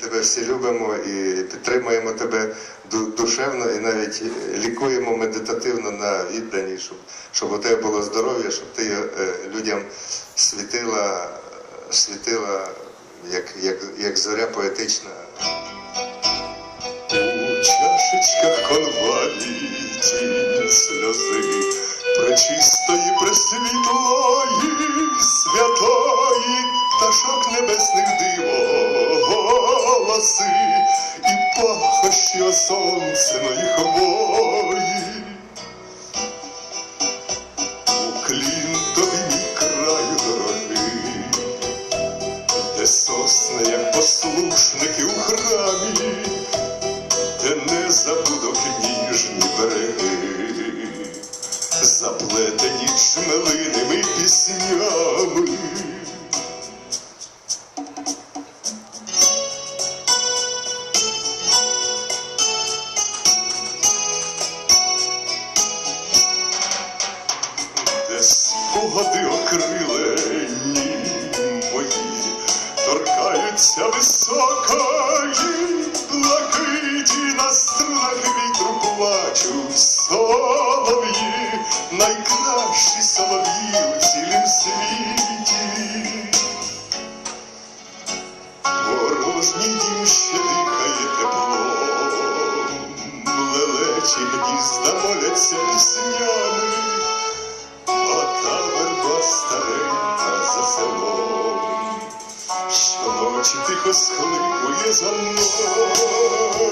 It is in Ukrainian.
тебе всі любимо і підтримуємо тебе душевно і навіть лікуємо медитативно на віддані, щоб, щоб у тебе було здоров'я, щоб ти е, людям світила, світила як, як, як зоря поетична. У чашечках конвалі тінь сльози пречистої, пресвітлої, пахощі осонценої хвої. Уклін тобі мій краю дорогий, де сосни, як послушники у храмі, де не забудок ніжні береги, заплетені чмелиними піснями. Спогади окрилені мої, торкаються високої блакиті на струнах вітру плачуть солов'ї, найкращі солов'ї у цілім світі. Порожній дім ще дихає щоночі тихо схлипує за мною.